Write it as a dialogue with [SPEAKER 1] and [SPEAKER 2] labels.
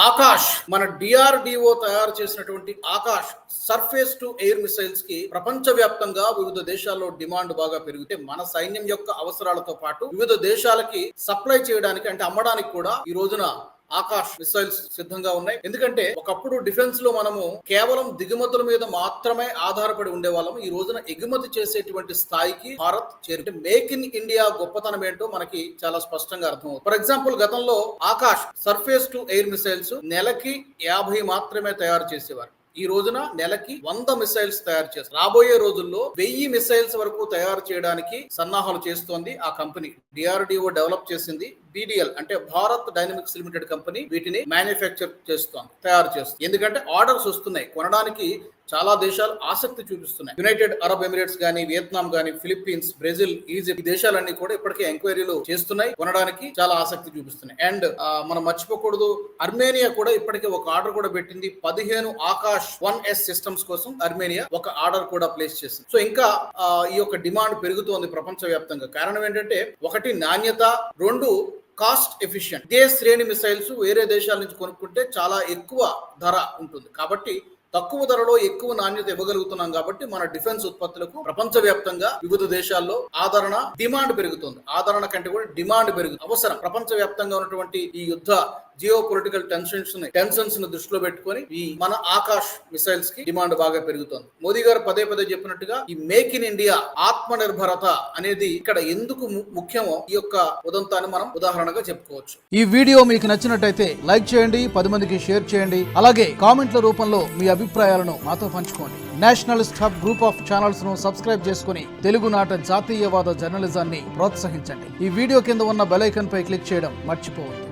[SPEAKER 1] ఆకాష్ మన డిఆర్డిఓ తయారు చేసినటువంటి ఆకాష్ సర్ఫేస్ టు ఎయిర్ మిసైల్స్కి ప్రపంచ వ్యాప్తంగా వివిధ దేశాల్లో డిమాండ్ బాగా పెరిగితే మన సైన్యం యొక్క అవసరాలతో పాటు వివిధ దేశాలకి సప్లై చేయడానికి అంటే అమ్మడానికి కూడా ఈ రోజున ఆకాష్ మిసైల్స్ సిద్ధంగా ఉన్నాయి. ఎందుకంటే ఒకప్పుడు డిఫెన్స్లో మనము కేవలం దిగుమతుల మీద మాత్రమే ఆధారపడి ఉండేవాళ్ళం. ఈ రోజున ఎగుమతి చేసేటువంటి స్థాయికి భారత్ చేరి మేక్ ఇన్ ఇండియా గొప్పతనం ఏంటో మనకి చాలా స్పష్టంగా అర్థమవుతుంది. ఫర్ ఎగ్జాంపుల్ గతంలో Akash surface to air missiles నెలకి యాభై మాత్రమే తయారు చేసేవారు. ఈ రోజున నెలకి వంద మిసైల్స్ తయారు చేస్తారు. రాబోయే రోజుల్లో వెయ్యి మిసైల్స్ వరకు తయారు చేయడానికి సన్నాహాలు చేస్తోంది ఆ కంపెనీ. డిఆర్డిఓ డెవలప్ చేసింది బీడిఎల్ అంటే భారత్ డైనమిక్స్ లిమిటెడ్ కంపెనీ వీటిని మ్యానుఫ్యాక్చర్ చేస్తోంది తయారు చేస్తుంది. ఎందుకంటే ఆర్డర్స్ వస్తున్నాయి కొనడానికి చాలా దేశాలు ఆసక్తి చూపిస్తున్నాయి. యునైటెడ్ అరబ్ ఎమిరేట్స్ గానీ వియత్నాం గానీ ఫిలిప్పీన్స్ బ్రెజిల్ ఈజిప్ట్ దేశాలన్నీ కూడా ఇప్పటికే ఎంక్వైరీలు చేస్తున్నాయి కొనడానికి చాలా ఆసక్తి చూపిస్తున్నాయి. అండ్ మనం మర్చిపోకూడదు అర్మేనియా కూడా ఇప్పటికే ఒక ఆర్డర్ కూడా పెట్టింది పదిహేను ఆకాష్ వన్ ఎస్ సిస్టమ్స్ కోసం అర్మేనియా ఒక ఆర్డర్ కూడా ప్లేస్ చేసింది. సో ఇంకా ఈ యొక్క డిమాండ్ పెరుగుతోంది ప్రపంచ వ్యాప్తంగా కారణం ఏంటంటే ఒకటి నాణ్యత రెండు కాస్ట్ ఎఫిషియంట్. ఇదే శ్రేణి మిసైల్స్ వేరే దేశాల నుంచి కొనుక్కుంటే చాలా ఎక్కువ ధర ఉంటుంది. కాబట్టి తక్కువ ధరలో ఎక్కువ నాణ్యత ఇవ్వగలుగుతున్నాం కాబట్టి మన డిఫెన్స్ ఉత్పత్తులకు ప్రపంచ వ్యాప్తంగా వివిధ దేశాల్లో ఆదరణ డిమాండ్ పెరుగుతుంది. ఆదరణ కంటే కూడా డిమాండ్ పెరుగుతుంది. అవసరం. ప్రపంచ వ్యాప్తంగా ఉన్నటువంటి ఈ యుద్ధ జియో పొలిటికల్ టెన్షన్స్ టెన్షన్స్ను దృష్టిలో పెట్టుకొని ఈ మన ఆకాష్ మిసైల్స్కి డిమాండ్ బాగా పెరుగుతోంది. మోదీ గారు పదే పదే చెప్పినట్టుగా ఈ మేక్ ఇన్ ఇండియా ఆత్మ నిర్భరత అనేది ఇక్కడ ఎందుకు ము- ముఖ్యమో ఈ యొక్క ఉదంతాన్ని మనం ఉదాహరణగా చెప్పుకోవచ్చు.
[SPEAKER 2] ఈ వీడియో మీకు నచ్చినట్టయితే లైక్ చేయండి పది మందికి షేర్ చేయండి. అలాగే కామెంట్ల రూపంలో మీ అభిప్రాయాలను మాతో పంచుకోండి. నేషనలిస్ట్ హబ్ గ్రూప్ ఆఫ్ ఛానల్స్ను సబ్స్క్రైబ్ చేసుకుని తెలుగునాట జాతీయవాద జర్నలిజాన్ని ప్రోత్సహించండి. ఈ వీడియో కింద ఉన్న బెలైకన్ పై క్లిక్ చేయడం మర్చిపోవద్దు.